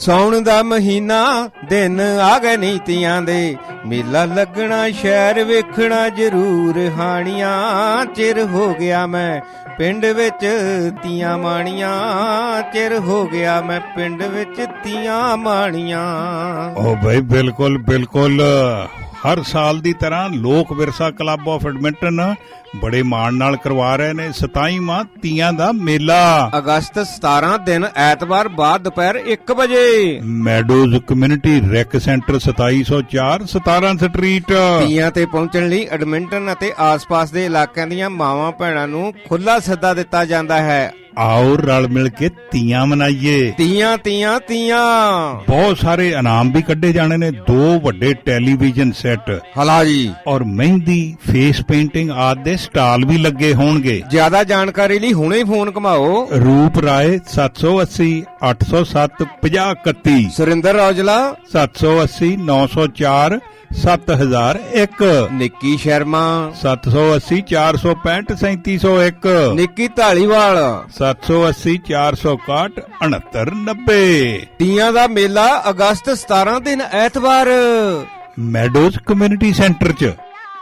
ਸੌਣ ਦਾ ਮਹੀਨਾ, ਦਿਨ ਆ ਗਏ ਨੀਤੀਆਂ ਦੇ। ਮੇਲਾ ਲੱਗਣਾ, ਸ਼ਹਿਰ ਵੇਖਣਾ ਜ਼ਰੂਰ ਹਾਣੀਆਂ। ਚਿਰ ਹੋ ਗਿਆ ਮੈਂ ਪਿੰਡ ਵਿੱਚ ਤੀਆਂ ਮਾਣੀਆਂ। ਚਿਰ ਹੋ ਗਿਆ ਮੈਂ ਪਿੰਡ ਵਿੱਚ ਤੀਆਂ ਮਾਣੀਆਂ। ਓ ਬਈ ਬਿਲਕੁਲ ਬਿਲਕੁਲ। ਹਰ ਸਾਲ ਦੀ ਤਰ੍ਹਾਂ ਲੋਕ ਵਿਰਸਾ ਕਲੱਬ ਆਫ ਐਡਮਿੰਟਨ ਬੜੇ ਮਾਣ ਨਾਲ ਕਰਵਾ ਰਹੇ ਨੇ 27ਵਾਂ ਤੀਆਂ ਦਾ ਮੇਲਾ। ਅਗਸਤ 17 ਦਿਨ ਐਤਵਾਰ ਬਾਅਦ ਦੁਪਹਿਰ 1 ਵਜੇ। Meadows community rec centre 2704 17 street. ਤੀਆਂ ਤੇ ਪਹੁੰਚਣ ਲਈ ਐਡਮਿੰਟਨ ਅਤੇ ਆਸ-ਪਾਸ ਦੇ ਇਲਾਕਿਆਂ ਦੀਆਂ ਮਾਵਾਂ ਭੈਣਾਂ ਨੂੰ ਖੁੱਲਾ ਸੱਦਾ ਦਿੱਤਾ ਜਾਂਦਾ ਹੈ। ਆਓ ਰਲ ਮਿਲ ਕੇ ਤੀਆਂ ਮਨਾਈਏ। ਤੀਆਂ ਤੀਆਂ ਤੀਆਂ। ਬਹੁਤ ਸਾਰੇ ਇਨਾਮ ਵੀ ਕੱਢੇ ਜਾਣੇ ਨੇ ਦੋ ਵੱਡੇ ਟੈਲੀਵਿਜ਼ਨ ਸੈੱਟ। ਹਲਾ ਜੀ। ਔਰ ਮਹਿੰਦੀ ਫੇਸ ਪੇਂਟਿੰਗ ਆਦਿ ਦੇ ਸਟਾਲ ਵੀ ਲੱਗੇ ਹੋਣਗੇ। ਜ਼ਿਆਦਾ ਜਾਣਕਾਰੀ ਲਈ ਹੁਣੇ ਹੀ ਫੋਨ ਘਮਾਓ। ਰੂਪ ਰਾਏ 780 807 5031 ਸੁਰਿੰਦਰ ਔਜਲਾ। 780 904 7001 ਨਿੱਕੀ ਸ਼ਰਮਾ। 780 465 3701 ਨਿੱਕੀ ਢਾਲੀਵਾਲ 780 461 6990 ਤੀਆਂ ਦਾ ਮੇਲਾ ਅਗਸਤ 17 ਦਿਨ ਐਤਵਾਰ। ਮੈਡੋਜ਼ ਕਮਿਊਨਿਟੀ ਸੈਂਟਰ 'ਚ।